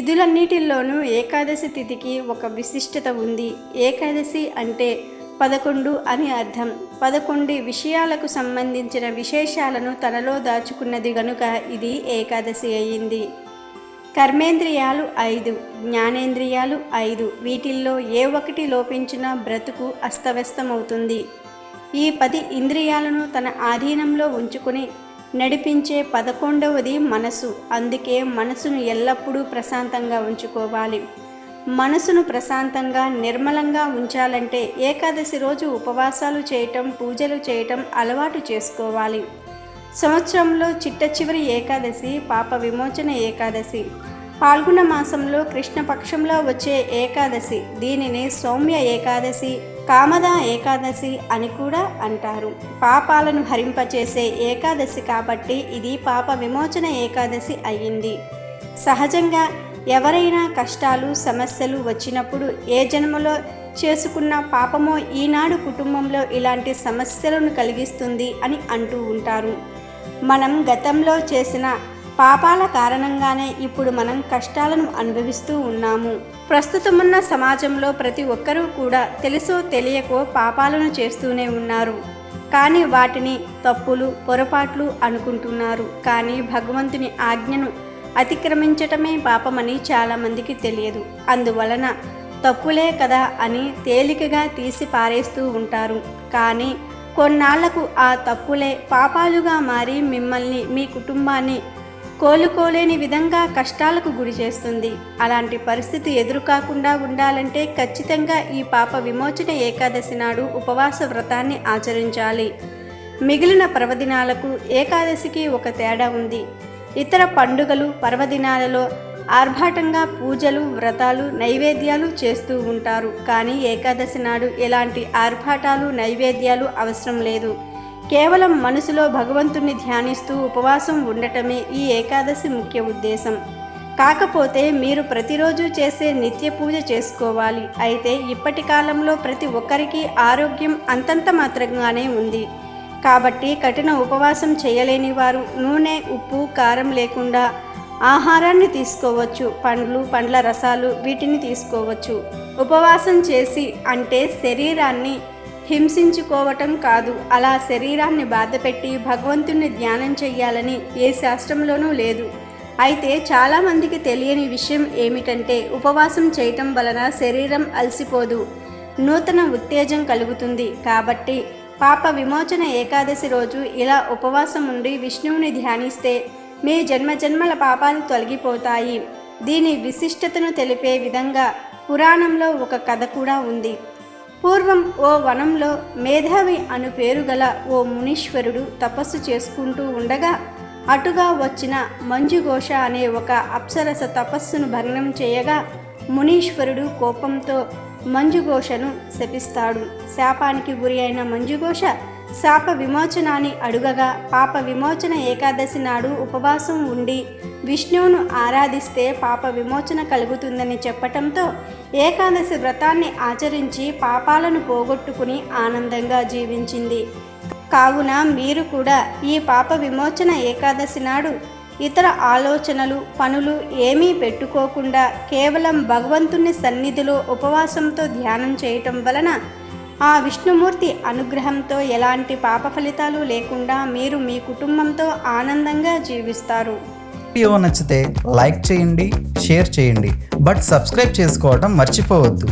తిథులన్నిటిల్లోనూ ఏకాదశి తిథికి ఒక విశిష్టత ఉంది. ఏకాదశి అంటే పదకొండు అని అర్థం. పదకొండు విషయాలకు సంబంధించిన విశేషాలను తనలో దాచుకున్నది గనుక ఇది ఏకాదశి అయింది. కర్మేంద్రియాలు ఐదు జ్ఞానేంద్రియాలు ఐదు. వీటిల్లో ఏ ఒకటి లోపించినా బ్రతుకు అస్తవ్యస్తమవుతుంది. ఈ పది ఇంద్రియాలను తన ఆధీనంలో ఉంచుకుని నడిపించే పదకొండవది మనసు. అందుకే మనసును ఎల్లప్పుడూ ప్రశాంతంగా ఉంచుకోవాలి. మనసును ప్రశాంతంగా నిర్మలంగా ఉంచాలంటే ఏకాదశి రోజు ఉపవాసాలు చేయటం పూజలు చేయటం అలవాటు చేసుకోవాలి. సంవత్సరంలో చిట్ట చివరి ఏకాదశి పాప విమోచన ఏకాదశి. పాల్గొన మాసంలో కృష్ణపక్షంలో వచ్చే ఏకాదశి. దీనిని సౌమ్య ఏకాదశి కామద ఏకాదశి అని కూడా అంటారు. పాపాలను హరింపచేసే ఏకాదశి కాబట్టి ఇది పాప విమోచన ఏకాదశి అయ్యింది. సహజంగా ఎవరైనా కష్టాలు సమస్యలు వచ్చినప్పుడు ఏ జన్మలో చేసుకున్న పాపమో ఈనాడు కుటుంబంలో ఇలాంటి సమస్యలను కలిగిస్తుంది అని అంటూ ఉంటారు. మనం గతంలో చేసిన పాపాల కారణంగానే ఇప్పుడు మనం కష్టాలను అనుభవిస్తూ ఉన్నాము. ప్రస్తుతమున్న సమాజంలో ప్రతి ఒక్కరూ కూడా తెలుసో తెలియకో పాపాలను చేస్తూనే ఉన్నారు. కానీ వాటిని తప్పులు పొరపాట్లు అనుకుంటున్నారు. కానీ భగవంతుని ఆజ్ఞను అతిక్రమించటమే పాపమని చాలామందికి తెలియదు. అందువలన తప్పులే కదా అని తేలికగా తీసి పారేస్తూ ఉంటారు. కానీ కొన్నాళ్ళకు ఆ తప్పులే పాపాలుగా మారి మిమ్మల్ని మీ కుటుంబాన్ని కోలుకోలేని విధంగా కష్టాలకు గురి చేస్తుంది. అలాంటి పరిస్థితి ఎదురుకాకుండా ఉండాలంటే ఖచ్చితంగా ఈ పాప విమోచన ఏకాదశి నాడు ఉపవాస వ్రతాన్ని ఆచరించాలి. మిగిలిన పర్వదినాలకు ఏకాదశికి ఒక తేడా ఉంది. ఇతర పండుగలు పర్వదినాలలో ఆర్భాటంగా పూజలు వ్రతాలు నైవేద్యాలు చేస్తూ ఉంటారు. కానీ ఏకాదశి నాడు ఎలాంటి ఆర్భాటాలు నైవేద్యాలు అవసరం లేదు. కేవలం మనసులో భగవంతుణ్ణి ధ్యానిస్తూ ఉపవాసం ఉండటమే ఈ ఏకాదశి ముఖ్య ఉద్దేశం. కాకపోతే మీరు ప్రతిరోజు చేసే నిత్య పూజ చేసుకోవాలి. అయితే ఇప్పటి కాలంలో ప్రతి ఒక్కరికి ఆరోగ్యం అంతంత మాత్రంగానే ఉంది. కాబట్టి కఠిన ఉపవాసం చేయలేని వారు నూనె ఉప్పు కారం లేకుండా ఆహారాన్ని తీసుకోవచ్చు. పండ్లు పండ్ల రసాలు వీటిని తీసుకోవచ్చు. ఉపవాసం చేసి అంటే శరీరాన్ని హింసించుకోవటం కాదు. అలా శరీరాన్ని బాధపెట్టి భగవంతుణ్ణి ధ్యానం చెయ్యాలని ఏ శాస్త్రంలోనూ లేదు. అయితే చాలామందికి తెలియని విషయం ఏమిటంటే ఉపవాసం చేయటం వలన శరీరం అలసిపోదు. నూతన ఉత్తేజం కలుగుతుంది. కాబట్టి పాప విమోచన ఏకాదశి రోజు ఇలా ఉపవాసం ఉండి విష్ణువుని ధ్యానిస్తే మీ జన్మజన్మల పాపాలు తొలగిపోతాయి. దీని విశిష్టతను తెలిపే విధంగా పురాణంలో ఒక కథ కూడా ఉంది. పూర్వం ఓ వనంలో మేధావి అను పేరు గల ఓ మునీశ్వరుడు తపస్సు చేసుకుంటూ ఉండగా అటుగా వచ్చిన మంజుఘోష అనే ఒక అప్సరస తపస్సును భగ్నం చేయగా మునీశ్వరుడు కోపంతో మంజుఘోషను శపిస్తాడు. శాపానికి గురి అయిన మంజుఘోష శాప విమోచనాన్ని అడుగగా పాప విమోచన ఏకాదశి నాడు ఉపవాసం ఉండి విష్ణువును ఆరాధిస్తే పాప విమోచన కలుగుతుందని చెప్పటంతో ఏకాదశి వ్రతాన్ని ఆచరించి పాపాలను పోగొట్టుకుని ఆనందంగా జీవించింది. కావున మీరు కూడా ఈ పాప విమోచన ఏకాదశి నాడు ఇతర ఆలోచనలు పనులు ఏమీ పెట్టుకోకుండా కేవలం భగవంతుని సన్నిధిలో ఉపవాసంతో ధ్యానం చేయటం వలన ఆ విష్ణుమూర్తి అనుగ్రహంతో ఎలాంటి పాప ఫలితాలు లేకుండా మీరు మీ కుటుంబంతో ఆనందంగా జీవిస్తారు. వీడియో నచ్చితే లైక్ చేయండి షేర్ చేయండి. బట్ సబ్స్క్రైబ్ చేసుకోవడం మర్చిపోవద్దు.